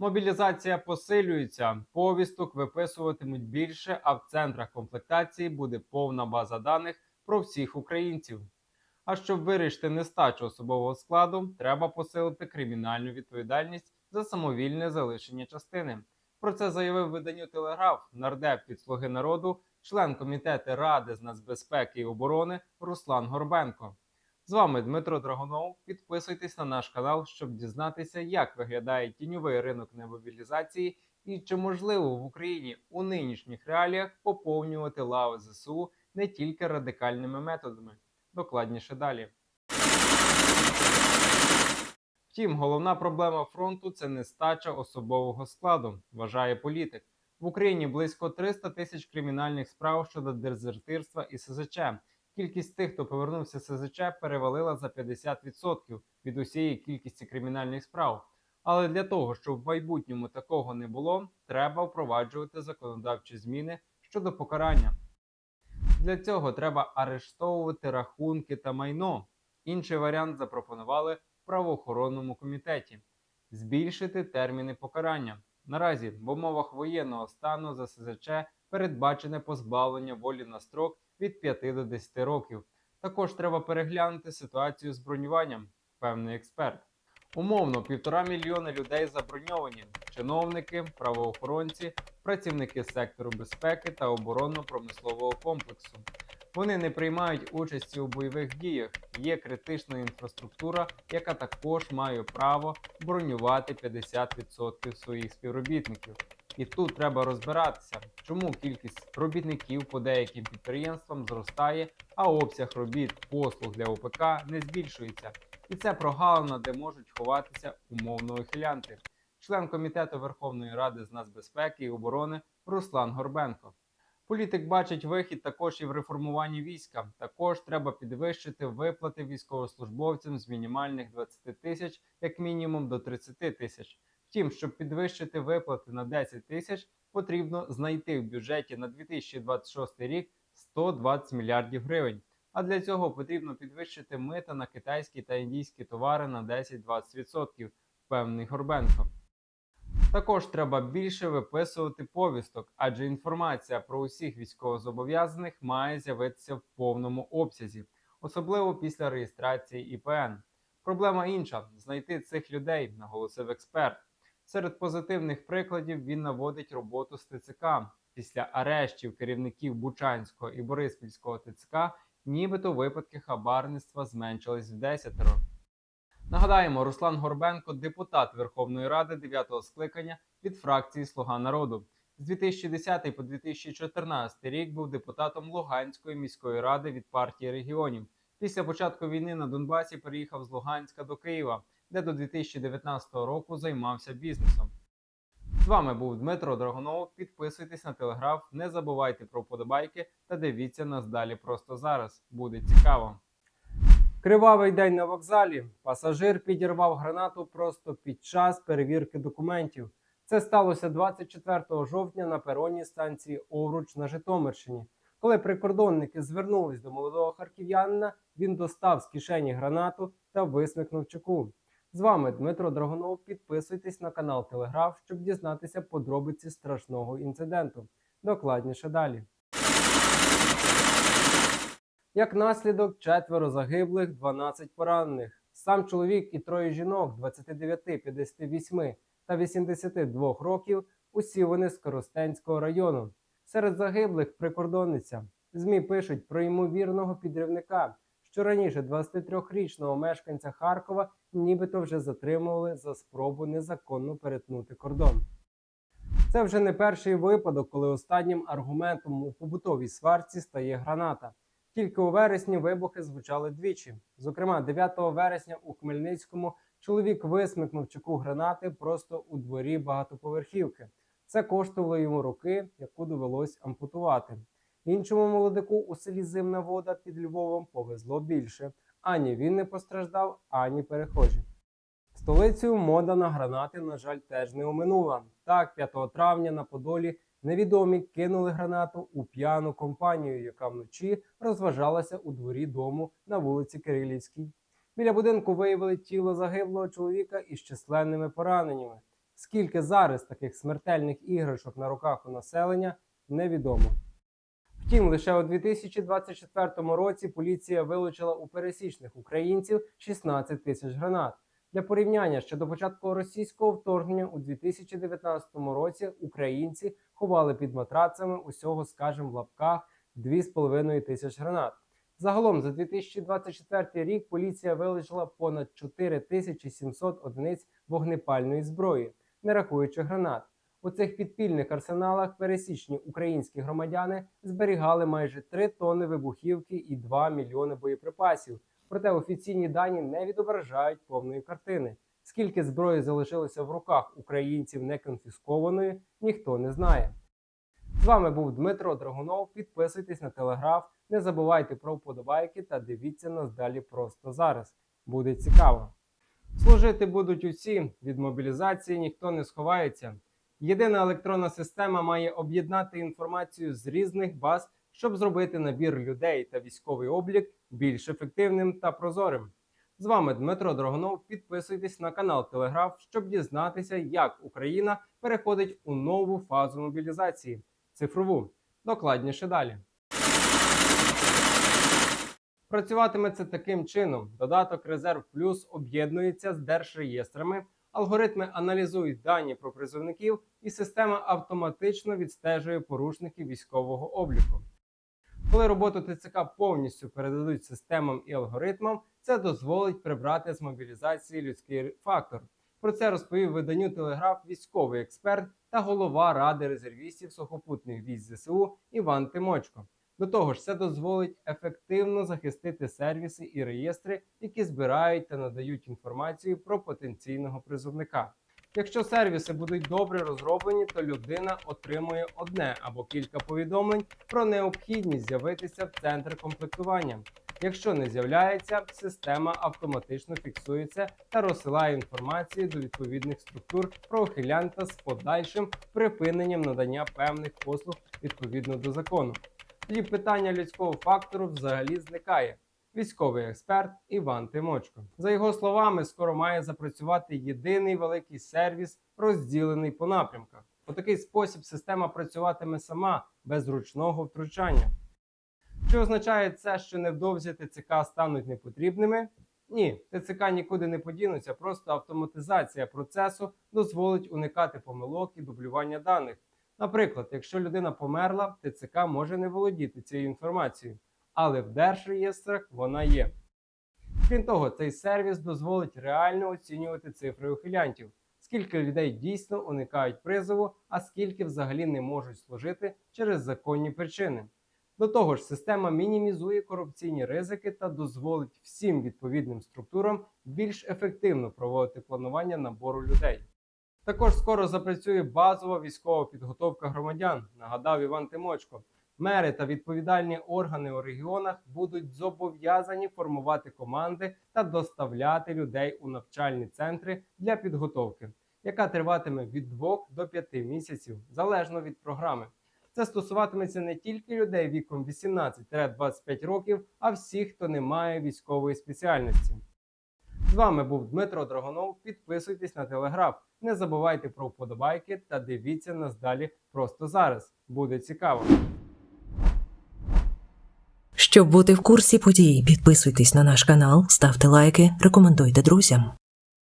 Мобілізація посилюється, повісток виписуватимуть більше, а в центрах комплектації буде повна база даних про всіх українців. А щоб вирішити нестачу особового складу, треба посилити кримінальну відповідальність за самовільне залишення частини. Про це заявив виданню Телеграф нардеп від Слуги народу, член комітету Ради з нацбезпеки і оборони Руслан Горбенко. З вами Дмитро Драгунов. Підписуйтесь на наш канал, щоб дізнатися, як виглядає тіньовий ринок немобілізації і чи можливо в Україні у нинішніх реаліях поповнювати лави ЗСУ не тільки радикальними методами. Докладніше далі. Втім, головна проблема фронту це нестача особового складу, вважає політик. В Україні близько 300 тисяч кримінальних справ щодо дезертирства і СЗЧ. Кількість тих, хто повернувся з СЗЧ, перевалила за 50% від усієї кількості кримінальних справ. Але для того, щоб в майбутньому такого не було, треба впроваджувати законодавчі зміни щодо покарання. Для цього треба арештовувати рахунки та майно. Інший варіант запропонували в правоохоронному комітеті збільшити терміни покарання. Наразі в умовах воєнного стану за СЗЧ передбачене позбавлення волі на строк від 5 до 10 років. Також треба переглянути ситуацію з бронюванням, певний експерт. Умовно, півтора мільйона людей заброньовані: чиновники, правоохоронці, працівники сектору безпеки та оборонно-промислового комплексу. Вони не приймають участі у бойових діях. Є критична інфраструктура, яка також має право бронювати 50% своїх співробітників. І тут треба розбиратися, чому кількість робітників по деяким підприємствам зростає, а обсяг робіт послуг для ОПК не збільшується. І це прогалина, де можуть ховатися умовно ухилянти. Член комітету Верховної Ради з нацбезпеки і оборони Руслан Горбенко. Політик бачить вихід також і в реформуванні війська. Також треба підвищити виплати військовослужбовцям з мінімальних 20 тисяч, як мінімум до 30 тисяч. Втім, щоб підвищити виплати на 10 тисяч, потрібно знайти в бюджеті на 2026 рік 120 мільярдів гривень. А для цього потрібно підвищити мита на китайські та індійські товари на 10-20%, впевнений Горбенко. Також треба більше виписувати повісток, адже інформація про усіх військовозобов'язаних має з'явитися в повному обсязі, особливо після реєстрації ІПН. Проблема інша знайти цих людей, наголосив експерт. Серед позитивних прикладів він наводить роботу з ТЦК. Після арештів керівників Бучанського і Бориспільського ТЦК, нібито випадки хабарництва зменшились в десятеро. Нагадаємо, Руслан Горбенко депутат Верховної Ради 9-го скликання від фракції Слуга народу. З 2010 по 2014 рік був депутатом Луганської міської ради від партії регіонів. Після початку війни на Донбасі переїхав з Луганська до Києва, де до 2019 року займався бізнесом. З вами був Дмитро Драгунов. Підписуйтесь на телеграф, не забувайте про вподобайки та дивіться нас далі просто зараз. Буде цікаво. Кривавий день на вокзалі. Пасажир підірвав гранату просто під час перевірки документів. Це сталося 24 жовтня на пероні станції Овруч на Житомирщині. Коли прикордонники звернулись до молодого харків'янина, він достав з кишені гранату та висмикнув чеку. З вами Дмитро Драгунов. Підписуйтесь на канал Телеграф, щоб дізнатися подробиці страшного інциденту. Докладніше далі. Як наслідок, четверо загиблих, 12 поранених. Сам чоловік і троє жінок 29, 58 та 82 років. Усі вони з Коростенського району. Серед загиблих прикордонниця. ЗМІ пишуть про ймовірного підривника, що раніше 23-річного мешканця Харкова нібито вже затримували за спробу незаконно перетнути кордон. Це вже не перший випадок, коли останнім аргументом у побутовій сварці стає граната. Тільки у вересні вибухи звучали двічі. Зокрема, 9 вересня у Хмельницькому чоловік висмикнув чеку гранати просто у дворі багатоповерхівки. Це коштувало йому руки, яку довелось ампутувати. Іншому молодику у селі Зимна вода під Львовом повезло більше. Ані він не постраждав, ані перехожі. Столицею мода на гранати, на жаль, теж не оминула. Так, 5 травня на Подолі невідомі кинули гранату у п'яну компанію, яка вночі розважалася у дворі дому на вулиці Кирилівській. Біля будинку виявили тіло загиблого чоловіка із численними пораненнями. Скільки зараз таких смертельних іграшок на руках у населення, невідомо. Втім, лише у 2024 році поліція вилучила у пересічних українців 16 тисяч гранат. Для порівняння ще до початку російського вторгнення у 2019 році українці ховали під матрацами усього, скажімо, в лапках 2,5 тисяч гранат. Загалом за 2024 рік поліція вилучила понад 4700 одиниць вогнепальної зброї, не рахуючи гранат. У цих підпільних арсеналах пересічні українські громадяни зберігали майже 3 тонни вибухівки і 2 мільйони боєприпасів. Проте офіційні дані не відображають повної картини. Скільки зброї залишилося в руках українців неконфіскованої, ніхто не знає. З вами був Дмитро Драгунов. Підписуйтесь на телеграф, не забувайте про вподобайки та дивіться нас далі просто зараз. Буде цікаво. Служити будуть усі, від мобілізації ніхто не сховається. Єдина електронна система має об'єднати інформацію з різних баз, щоб зробити набір людей та військовий облік більш ефективним та прозорим. З вами Дмитро Драгунов. Підписуйтесь на канал Телеграф, щоб дізнатися, як Україна переходить у нову фазу мобілізації цифрову. Докладніше далі. Працюватиме це таким чином: додаток Резерв Плюс об'єднується з держреєстрами, алгоритми аналізують дані про призовників, і система автоматично відстежує порушників військового обліку. Коли роботу ТЦК повністю передадуть системам і алгоритмам, це дозволить прибрати з мобілізації людський фактор. Про це розповів виданню Телеграф військовий експерт та голова ради резервістів сухопутних військ ЗСУ Іван Тимочко. До того ж, це дозволить ефективно захистити сервіси і реєстри, які збирають та надають інформацію про потенційного призовника. Якщо сервіси будуть добре розроблені, то людина отримує одне або кілька повідомлень про необхідність з'явитися в центр комплектування. Якщо не з'являється, система автоматично фіксується та розсилає інформацію до відповідних структур про ухилянта з подальшим припиненням надання певних послуг відповідно до закону. Тоді питання людського фактору взагалі зникає. Військовий експерт Іван Тимочко. За його словами, скоро має запрацювати єдиний великий сервіс, розділений по напрямках. У такий спосіб система працюватиме сама без ручного втручання. Чи означає це, що невдовзі ТЦК стануть непотрібними? Ні, ТЦК нікуди не подінуться, просто автоматизація процесу дозволить уникати помилок і дублювання даних. Наприклад, якщо людина померла, ТЦК може не володіти цією інформацією, але в держреєстрах вона є. Крім того, цей сервіс дозволить реально оцінювати цифри ухилянтів, скільки людей дійсно уникають призову, а скільки взагалі не можуть служити через законні причини. До того ж, система мінімізує корупційні ризики та дозволить всім відповідним структурам більш ефективно проводити планування набору людей. Також скоро запрацює базова військова підготовка громадян, нагадав Іван Тимочко. Мери та відповідальні органи у регіонах будуть зобов'язані формувати команди та доставляти людей у навчальні центри для підготовки, яка триватиме від 2 до 5 місяців залежно від програми. Це стосуватиметься не тільки людей віком 18-25 років, а всіх, хто не має військової спеціальності. Вами був Дмитро Драгонов. Підписуйтесь на телеграф. Не забувайте про вподобайки та дивіться нас далі просто зараз. Буде цікаво. Щоб бути в курсі подій, підписуйтесь на наш канал, ставте лайки, рекомендуйте друзям.